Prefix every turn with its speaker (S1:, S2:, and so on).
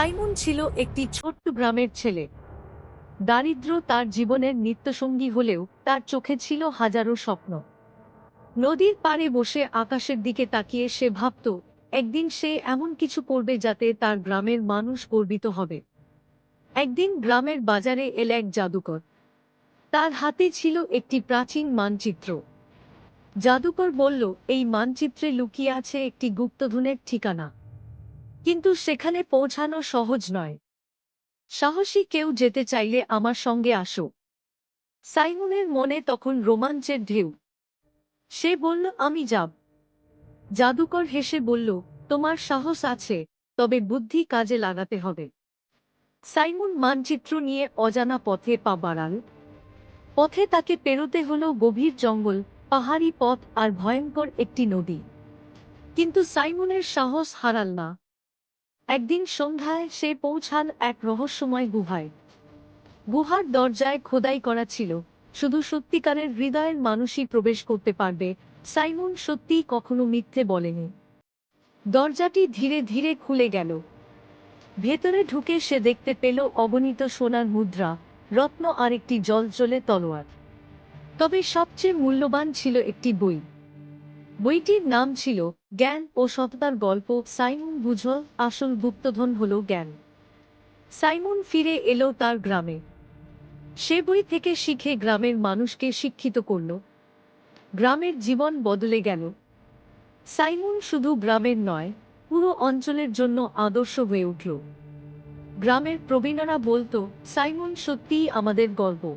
S1: Simon ছিল একটি ছোট্ট গ্রামের ছেলে। দারিদ্র্য তার জীবনের নিত্যসঙ্গী হলেও তার চোখে ছিল হাজারো স্বপ্ন। নদীর পাড়ে বসে আকাশের দিকে তাকিয়ে সে ভাবত, একদিন সে এমন কিছু করবে যাতে তার গ্রামের মানুষ গর্বিত হবে। একদিন গ্রামের বাজারে এল এক জাদুকর। তার হাতে ছিল একটি প্রাচীন মানচিত্র। জাদুকর বলল, এই মানচিত্রে লুকিয়ে আছে একটি গুপ্তধনের ঠিকানা। কিন্তু সেখানে পৌঁছানো সহজ নয়। সাহসী কেউ যেতে চাইলে আমার সঙ্গে আসো। সাইমনের মনে তখন রোমাঞ্চের ঢেউ। সে বলল, আমি যাব। জাদুকর হেসে বলল, তোমার সাহস আছে, তবে বুদ্ধি কাজে লাগাতে হবে। সাইমন মানচিত্র নিয়ে অজানা পথে পা বাড়াল। পথে তাকে পেরোতে হলো গভীর জঙ্গল, পাহাড়ি পথ আর ভয়ঙ্কর একটি নদী। কিন্তু সাইমনের সাহস হারাল না। একদিন সন্ধ্যায় সে পৌঁছাল এক রহস্যময় গুহায়। গুহার দরজায় খোদাই করা ছিল, শুধু সত্যিকারের হৃদয়ের মানুষই প্রবেশ করতে পারবে, সাইমন সত্যিই কখনো মিথ্যে বলেনি। দরজাটি ধীরে ধীরে খুলে গেল। ভেতরে ঢুকে সে দেখতে পেল অগণিত সোনার মুদ্রা, রত্ন আর একটি জলজলে তলোয়ার। তবে সবচেয়ে মূল্যবান ছিল একটি বই। বইটির নাম ছিল জ্ঞান ও সততার গল্প। সাইমন বুঝল, আসল গুপ্তধন হল জ্ঞান। সাইমন ফিরে এলো তার গ্রামে। সে বই থেকে শিখে গ্রামের মানুষকে শিক্ষিত করল। গ্রামের জীবন বদলে গেল। সাইমন শুধু গ্রামের নয়, পুরো অঞ্চলের জন্য আদর্শ হয়ে উঠল। গ্রামের প্রবীণরা বলতো, সাইমন সত্যিই আমাদের গর্ব।